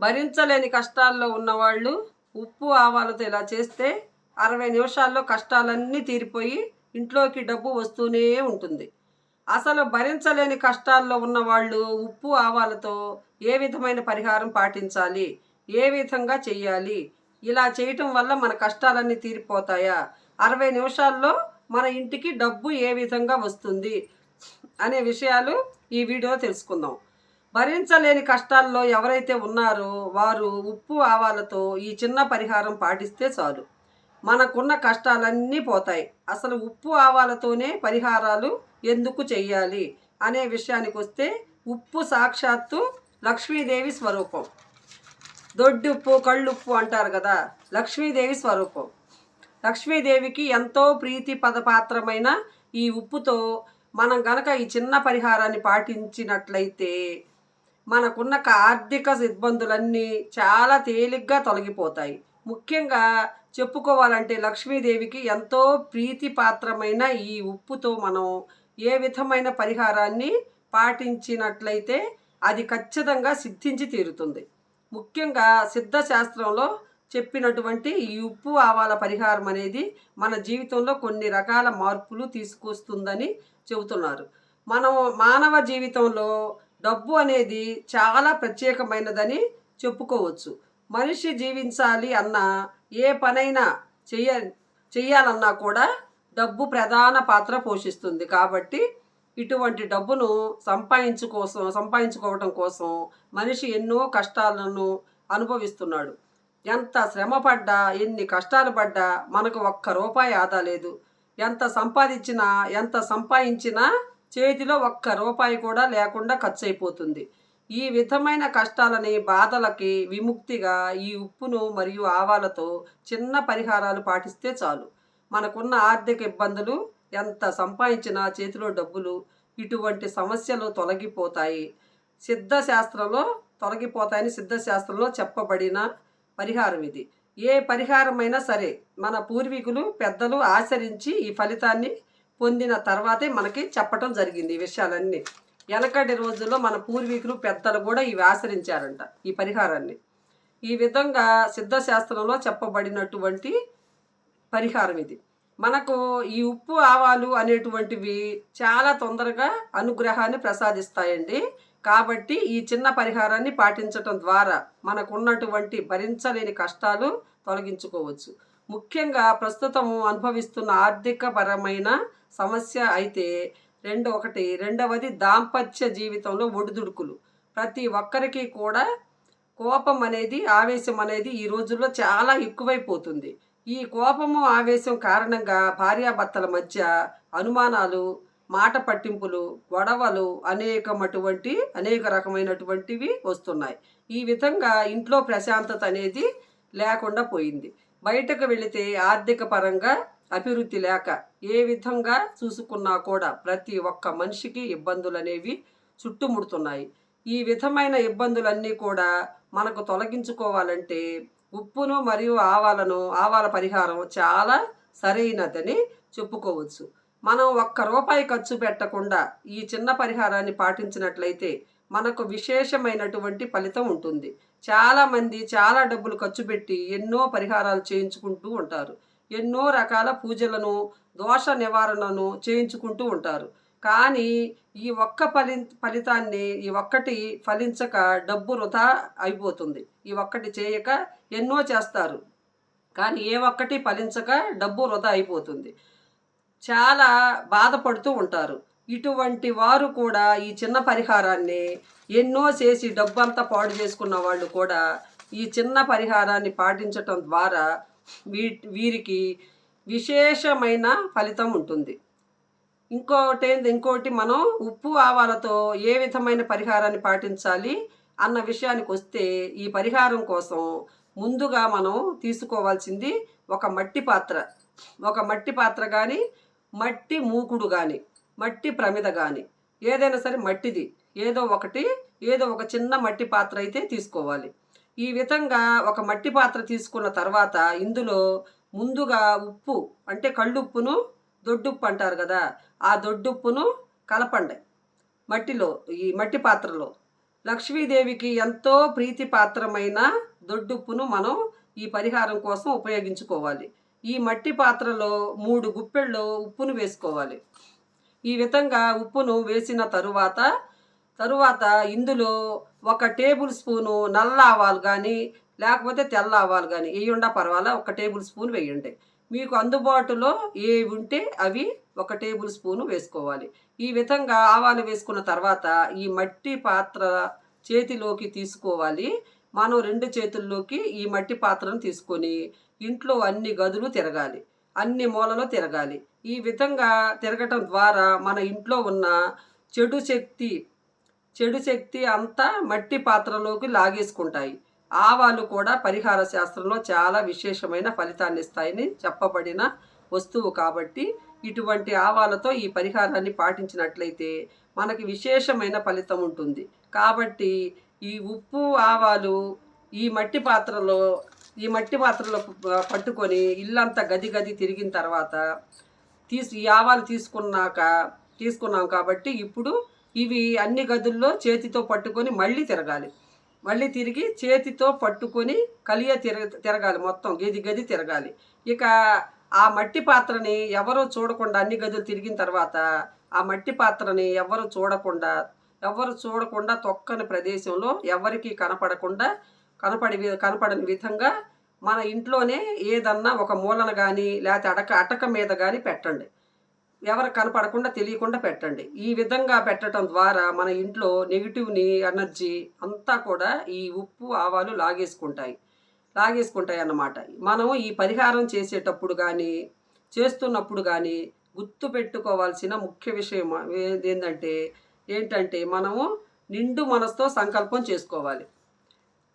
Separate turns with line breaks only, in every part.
భరించలేని కష్టాల్లో ఉన్నవాళ్ళు ఉప్పు ఆవాలతో ఇలా చేస్తే అరవై నిమిషాల్లో కష్టాలన్నీ తీరిపోయి ఇంట్లోకి డబ్బు వస్తూనే ఉంటుంది. అసలు భరించలేని కష్టాల్లో ఉన్న వాళ్ళు ఉప్పు ఆవాలతో ఏ విధమైన పరిహారం పాటించాలి? ఏ విధంగా చెయ్యాలి? ఇలా చేయటం వల్ల మన కష్టాలన్నీ తీరిపోతాయా? అరవై నిమిషాల్లో మన ఇంటికి డబ్బు ఏ విధంగా వస్తుంది? అనే విషయాలు ఈ వీడియో తెలుసుకుందాం. భరించలేని కష్టాల్లో ఎవరైతే ఉన్నారో వారు ఉప్పు ఆవాలతో ఈ చిన్న పరిహారం పాటిస్తే చాలు. మనకున్న కష్టాలన్నీ పోతాయి. అసలు ఉప్పు ఆవాలతోనే పరిహారాలు ఎందుకు చెయ్యాలి అనే విషయానికి వస్తే ఉప్పు సాక్షాత్తు లక్ష్మీదేవి స్వరూపం. దొడ్డుప్పు కళ్ళుప్పు అంటారు కదా లక్ష్మీదేవి స్వరూపం. లక్ష్మీదేవికి ఎంతో ప్రీతి పదపాత్రమైన ఈ ఉప్పుతో మనం గనక ఈ చిన్న పరిహారాన్ని పాటించినట్లయితే మనకున్న ఆర్థిక ఇబ్బందులన్నీ చాలా తేలిగ్గా తొలగిపోతాయి. ముఖ్యంగా చెప్పుకోవాలంటే లక్ష్మీదేవికి ఎంతో ప్రీతిపాత్రమైన ఈ ఉప్పుతో మనం ఏ విధమైన పరిహారాన్ని పాటించినట్లయితే అది ఖచ్చితంగా సిద్ధించి తీరుతుంది. ముఖ్యంగా సిద్ధశాస్త్రంలో చెప్పినటువంటి ఈ ఉప్పు ఆవాల పరిహారం అనేది మన జీవితంలో కొన్ని రకాల మార్పులు తీసుకొస్తుందని చెబుతున్నారు. మనం మానవ జీవితంలో డబ్బు అనేది చాలా ప్రత్యేకమైనదని చెప్పుకోవచ్చు. మనిషి జీవించాలి అన్న ఏ పనైనా చెయ్య చెయ్యాలన్నా కూడా డబ్బు ప్రధాన పాత్ర పోషిస్తుంది. కాబట్టి ఇటువంటి డబ్బును సంపాదించుకోసం సంపాదించుకోవటం కోసం మనిషి ఎన్నో కష్టాలను అనుభవిస్తున్నాడు. ఎంత శ్రమ పడ్డా ఎన్ని కష్టాలు పడ్డా మనకు ఒక్క రూపాయి ఆదా లేదు. ఎంత సంపాదించినా ఎంత సంపాదించినా చేతిలో ఒక్క రూపాయి కూడా లేకుండా ఖర్చు అయిపోతుంది ఈ విధమైన కష్టాలని బాధలకి విముక్తిగా ఈ ఉప్పును మరియు ఆవాలతో చిన్న పరిహారాలు పాటిస్తే చాలు. మనకున్న ఆర్థిక ఇబ్బందులు ఎంత సంపాదించినా చేతిలో డబ్బులు ఇటువంటి సమస్యలు తొలగిపోతాయి. సిద్ధశాస్త్రంలో తొలగిపోతాయని సిద్ధశాస్త్రంలో చెప్పబడిన పరిహారం ఇది. ఏ పరిహారమైనా సరే మన పూర్వీకులు పెద్దలు ఆచరించి ఈ ఫలితాన్ని పొందిన తర్వాతే మనకి చెప్పటం జరిగింది ఈ విషయాలన్నీ. వెనకటి రోజుల్లో మన పూర్వీకులు పెద్దలు కూడా ఇవి ఆచరించారంట ఈ పరిహారాన్ని. ఈ విధంగా సిద్ధశాస్త్రంలో చెప్పబడినటువంటి పరిహారం ఇది. మనకు ఈ ఉప్పు ఆవాలు అనేటువంటివి చాలా తొందరగా అనుగ్రహాన్ని ప్రసాదిస్తాయండి. కాబట్టి ఈ చిన్న పరిహారాన్ని పాటించటం ద్వారా మనకు ఉన్నటువంటి భరించలేని కష్టాలు తొలగించుకోవచ్చు. ముఖ్యంగా ప్రస్తుతం అనుభవిస్తున్న ఆర్థికపరమైన సమస్య అయితే రెండు ఒకటి రెండవది దాంపత్య జీవితంలో ఒడిదుడుకులు. ప్రతి ఒక్కరికి కూడా కోపం అనేది ఆవేశం అనేది ఈ రోజుల్లో చాలా ఎక్కువైపోతుంది. ఈ కోపము ఆవేశం కారణంగా భార్యాభర్తల మధ్య అనుమానాలు మాట పట్టింపులు గొడవలు అనేకమటువంటి అనేక రకమైనటువంటివి వస్తున్నాయి. ఈ విధంగా ఇంట్లో ప్రశాంతత అనేది లేకుండా పోయింది. బయటకు వెళితే ఆర్థిక పరంగా అభివృద్ధి లేక ఏ విధంగా చూసుకున్నా కూడా ప్రతి ఒక్క మనిషికి ఇబ్బందులు అనేవి చుట్టుముడుతున్నాయి. ఈ విధమైన ఇబ్బందులన్నీ కూడా మనకు తొలగించుకోవాలంటే ఉప్పును మరియు ఆవాలను ఆవాల పరిహారం చాలా సరైనదని చెప్పుకోవచ్చు. మనం ఒక్క రూపాయి ఖర్చు పెట్టకుండా ఈ చిన్న పరిహారాన్ని పాటించినట్లయితే మనకు విశేషమైనటువంటి ఫలితం ఉంటుంది. చాలామంది చాలా డబ్బులు ఖర్చు పెట్టి ఎన్నో పరిహారాలు చేయించుకుంటూ ఉంటారు. ఎన్నో రకాల పూజలను దోష నివారణను చేయించుకుంటూ ఉంటారు. కానీ ఈ ఒక్క ఫలి ఫలితాన్ని ఈ ఒక్కటి ఫలించక డబ్బు వృధా అయిపోతుంది. ఈ ఒక్కటి చేయక ఎన్నో చేస్తారు. కానీ ఏ ఒక్కటి ఫలించక డబ్బు వృధా అయిపోతుంది. చాలా బాధపడుతూ ఉంటారు. ఇటువంటి వారు కూడా ఈ చిన్న పరిహారాన్ని ఎన్నో చేసి డబ్బంతా పాడు చేసుకున్న వాళ్ళు కూడా ఈ చిన్న పరిహారాన్ని పాటించటం ద్వారా వీ వీరికి విశేషమైన ఫలితం ఉంటుంది. ఇంకోటి ఇంకోటి మనం ఉప్పు ఆవాలతో ఏ విధమైన పరిహారాన్ని పాటించాలి అన్న విషయానికి వస్తే ఈ పరిహారం కోసం ముందుగా మనం తీసుకోవాల్సింది ఒక మట్టి పాత్ర. ఒక మట్టి పాత్ర కానీ మట్టి మూకుడు కానీ మట్టి ప్రమిద కానీ ఏదైనా సరే మట్టిది. ఏదో ఒకటి ఏదో ఒక చిన్న మట్టి పాత్ర అయితే తీసుకోవాలి. ఈ విధంగా ఒక మట్టి పాత్ర తీసుకున్న తర్వాత ఇందులో ముందుగా ఉప్పు అంటే కళ్ళుప్పును దొడ్డుప్పు అంటారు కదా ఆ దొడ్డుప్పును కలపండి మట్టిలో ఈ మట్టి పాత్రలో. లక్ష్మీదేవికి ఎంతో ప్రీతిపాత్రమైన దొడ్డుప్పును మనం ఈ పరిహారం కోసం ఉపయోగించుకోవాలి. ఈ మట్టి పాత్రలో మూడు గుప్పెళ్ళు ఉప్పును వేసుకోవాలి. ఈ విధంగా ఉప్పును వేసిన తరువాత తరువాత ఇందులో ఒక టేబుల్ స్పూను నల్ల ఆవాలు కానీ లేకపోతే తెల్ల ఆవాలు కానీ వేయండా పర్వాలా ఒక టేబుల్ స్పూన్ వేయండి. మీకు అందుబాటులో ఏవి ఉంటే అవి ఒక టేబుల్ స్పూను వేసుకోవాలి. ఈ విధంగా ఆవాలు వేసుకున్న తర్వాత ఈ మట్టి పాత్ర చేతిలోకి తీసుకోవాలి. మనం రెండు చేతుల్లోకి ఈ మట్టి పాత్రను తీసుకొని ఇంట్లో అన్ని గదులు తిరగాలి. అన్ని మూలలో తిరగాలి. ఈ విధంగా తిరగటం ద్వారా మన ఇంట్లో ఉన్న చెడు శక్తి చెడు శక్తి అంతా మట్టి పాత్రలోకి లాగేసుకుంటాయి. ఆవాలు కూడా పరిహార శాస్త్రంలో చాలా విశేషమైన ఫలితాన్ని ఇస్తాయని చెప్పబడిన వస్తువు కాబట్టి ఇటువంటి ఆవాలతో ఈ పరిహారాన్ని పాటించినట్లయితే మనకి విశేషమైన ఫలితం ఉంటుంది. కాబట్టి ఈ ఉప్పు ఆవాలు ఈ మట్టి పాత్రలో ఈ మట్టి పాత్రలో పట్టుకొని ఇల్లంతా గది గది తిరిగిన తర్వాత తీసి ఈ ఆవాలు తీసుకున్నాక తీసుకున్నాం కాబట్టి ఇప్పుడు ఇవి అన్ని గదుల్లో చేతితో పట్టుకొని మళ్ళీ తిరగాలి. మళ్ళీ తిరిగి చేతితో పట్టుకొని కలియ తిరగ తిరగాలి మొత్తం గది గది తిరగాలి. ఇక ఆ మట్టి పాత్రని ఎవరు చూడకుండా అన్ని గదులు తిరిగిన తర్వాత ఆ మట్టి పాత్రని ఎవరు చూడకుండా ఎవరు చూడకుండా తొక్కని ప్రదేశంలో ఎవరికి కనపడకుండా కనపడి కనపడని విధంగా మన ఇంట్లోనే ఏదన్నా ఒక మూలన కానీ లేకపోతే అడక అటక మీద కానీ పెట్టండి. ఎవరు కనపడకుండా తెలియకుండా పెట్టండి. ఈ విధంగా పెట్టడం ద్వారా మన ఇంట్లో నెగిటివ్ని ఎనర్జీ అంతా కూడా ఈ ఉప్పు ఆవాలు లాగేసుకుంటాయి. లాగేసుకుంటాయి అన్నమాట. మనం ఈ పరిహారం చేసేటప్పుడు కానీ చేస్తున్నప్పుడు కానీ గుర్తు పెట్టుకోవాల్సిన ముఖ్య విషయం ఏంటంటే ఏంటంటే మనము నిండు మనసుతో సంకల్పం చేసుకోవాలి.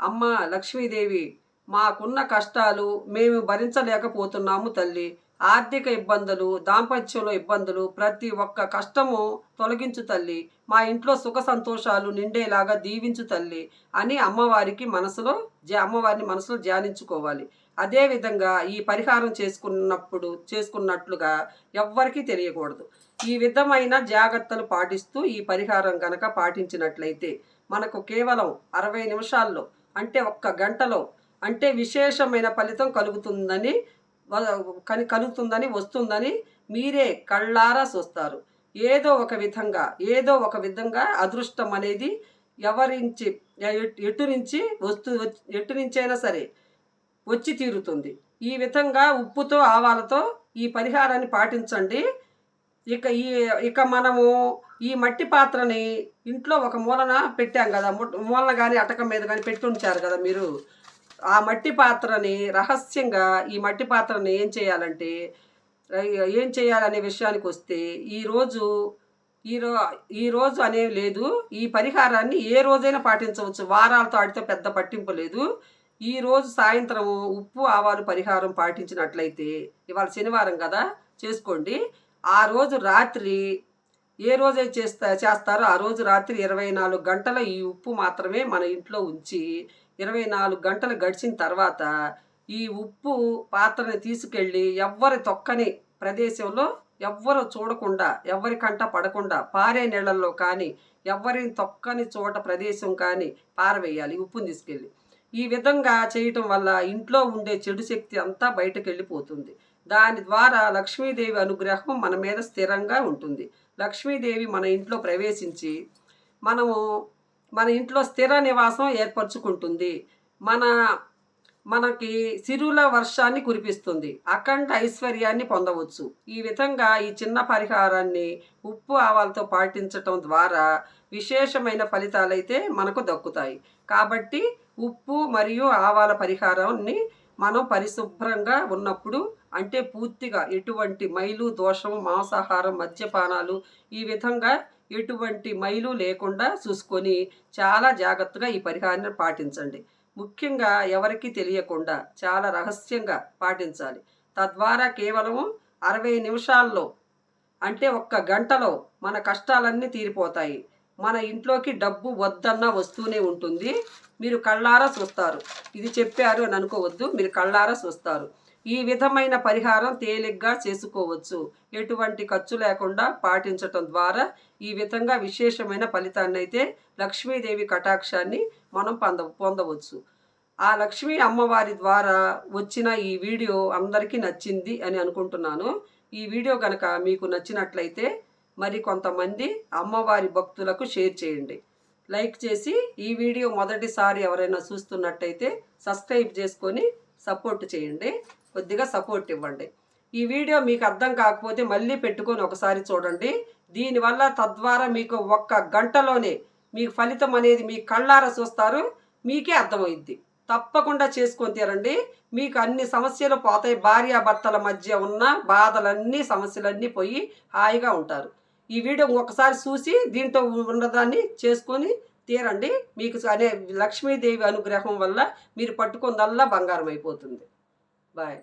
అమ్మ లక్ష్మీదేవి మాకున్న కష్టాలు మేము భరించలేకపోతున్నాము తల్లి. ఆర్థిక ఇబ్బందులు దాంపత్యంలో ఇబ్బందులు ప్రతి ఒక్క కష్టము తొలగించు తల్లి. మా ఇంట్లో సుఖ సంతోషాలు నిండేలాగా దీవించు తల్లి అని అమ్మవారికి మనసులో జ- అమ్మవారిని మనసులో ధ్యానించుకోవాలి. అదేవిధంగా ఈ పరిహారం చేసుకున్నప్పుడు చేసుకున్నట్లుగా ఎవ్వరికీ తెలియకూడదు. ఈ విధమైన జాగ్రత్తలు పాటిస్తూ ఈ పరిహారం గనక పాటించినట్లయితే మనకు కేవలం అరవై నిమిషాల్లో అంటే ఒక్క గంటలో అంటే విశేషమైన ఫలితం కలుగుతుందని కని కలుగుతుందని వస్తుందని మీరే కళ్ళారా చూస్తారు ఏదో ఒక విధంగా ఏదో ఒక విధంగా అదృష్టం అనేది ఎవరించి ఎటు- నుంచి వస్తు ఎటు నుంచైనా సరే వచ్చి తీరుతుంది. ఈ విధంగా ఉప్పుతో ఆవాలతో ఈ పరిహారాన్ని పాటించండి. ఇక ఈ ఇక మనము ఈ మట్టి పాత్రని ఇంట్లో ఒక మూలన పెట్టాం కదా మూలన కానీ అటకం మీద కానీ పెట్టి ఉంచారు కదా మీరు. ఆ మట్టి పాత్రని రహస్యంగా ఈ మట్టి పాత్రని ఏం చేయాలంటే ఏం చేయాలనే విషయానికి వస్తే ఈరోజు ఈరో ఈ రోజు అనేవి లేదు ఈ పరిహారాన్ని ఏ రోజైనా పాటించవచ్చు. వారాలతో ఆడితే పెద్ద పట్టింపు లేదు. ఈ రోజు సాయంత్రం ఉప్పు ఆవాలు పరిహారం పాటించినట్లయితే ఇవాళ శనివారం కదా చేసుకోండి. ఆ రోజు రాత్రి ఏ రోజైతే చేస్తా చేస్తారో ఆ రోజు రాత్రి ఇరవై నాలుగు గంటల ఈ ఉప్పు మాత్రమే మన ఇంట్లో ఉంచి ఇరవై నాలుగు గంటలు గడిచిన తర్వాత ఈ ఉప్పు పాత్రని తీసుకెళ్ళి ఎవ్వరి తొక్కని ప్రదేశంలో ఎవ్వరు చూడకుండా ఎవరి కంట పడకుండా పారే నీళ్ళల్లో కానీ ఎవరిని తొక్కని చోట ప్రదేశం కానీ పారవేయాలి ఈ ఉప్పుని తీసుకెళ్ళి. ఈ విధంగా చేయటం వల్ల ఇంట్లో ఉండే చెడు శక్తి అంతా బయటకు వెళ్ళిపోతుంది దాని ద్వారా లక్ష్మీదేవి అనుగ్రహం మన మీద స్థిరంగా ఉంటుంది. లక్ష్మీదేవి మన ఇంట్లో ప్రవేశించి మనము మన ఇంట్లో స్థిర నివాసం ఏర్పరచుకుంటుంది. మన మనకి సిరుల వర్షాన్ని కురిపిస్తుంది. అఖండ ఐశ్వర్యాన్ని పొందవచ్చు. ఈ విధంగా ఈ చిన్న పరిహారాన్ని ఉప్పు ఆవాలతో పాటించటం ద్వారా విశేషమైన ఫలితాలైతే మనకు దక్కుతాయి. కాబట్టి ఉప్పు మరియు ఆవాల పరిహారాన్ని మనం పరిశుభ్రంగా ఉన్నప్పుడు అంటే పూర్తిగా ఎటువంటి మైలు దోషం మాంసాహారం మద్యపానాలు ఈ విధంగా ఎటువంటి మైలు లేకుండా చూసుకొని చాలా జాగ్రత్తగా ఈ పరిహారాన్ని పాటించండి. ముఖ్యంగా ఎవరికీ తెలియకుండా చాలా రహస్యంగా పాటించాలి. తద్వారా కేవలము అరవై నిమిషాల్లో అంటే ఒక్క గంటలో మన కష్టాలన్నీ తీరిపోతాయి. మన ఇంట్లోకి డబ్బు వద్దన్నా వస్తూనే ఉంటుంది. మీరు కళ్ళారా చూస్తారు. ఇది చెప్పారు అని అనుకోవద్దు. మీరు కళ్ళారా చూస్తారు. ఈ విధమైన పరిహారం తేలిగ్గా చేసుకోవచ్చు. ఎటువంటి ఖర్చు లేకుండా పాటించటం ద్వారా ఈ విధంగా విశేషమైన ఫలితాన్ని అయితే లక్ష్మీదేవి కటాక్షాన్ని మనం పొంద పొందవచ్చు. ఆ లక్ష్మీ అమ్మవారి ద్వారా వచ్చిన ఈ వీడియో అందరికీ నచ్చింది అని అనుకుంటున్నాను. ఈ వీడియో కనుక మీకు నచ్చినట్లయితే మరి కొంతమంది అమ్మవారి భక్తులకు షేర్ చేయండి. లైక్ చేసి ఈ వీడియో మొదటిసారి ఎవరైనా చూస్తున్నట్టయితే సబ్స్క్రైబ్ చేసుకొని సపోర్ట్ చేయండి. కొద్దిగా సపోర్ట్ ఇవ్వండి. ఈ వీడియో మీకు అర్థం కాకపోతే మళ్ళీ పెట్టుకొని ఒకసారి చూడండి. దీనివల్ల తద్వారా మీకు ఒక్క గంటలోనే మీకు ఫలితం అనేది మీ కళ్ళారా చూస్తారు. మీకే అర్థమైద్ది. తప్పకుండా చేసుకొని తీరండి. మీకు అన్ని సమస్యలు పోతాయి. భార్యాభర్తల మధ్య ఉన్న బాధలన్నీ సమస్యలన్నీ పోయి హాయిగా ఉంటారు. ఈ వీడియో ఒకసారి చూసి దీంతో ఉన్నదాన్ని చేసుకొని తీరండి. మీకు అనే లక్ష్మీదేవి అనుగ్రహం వల్ల మీరు పట్టుకుందల్లా బంగారం అయిపోతుంది. బాయ్.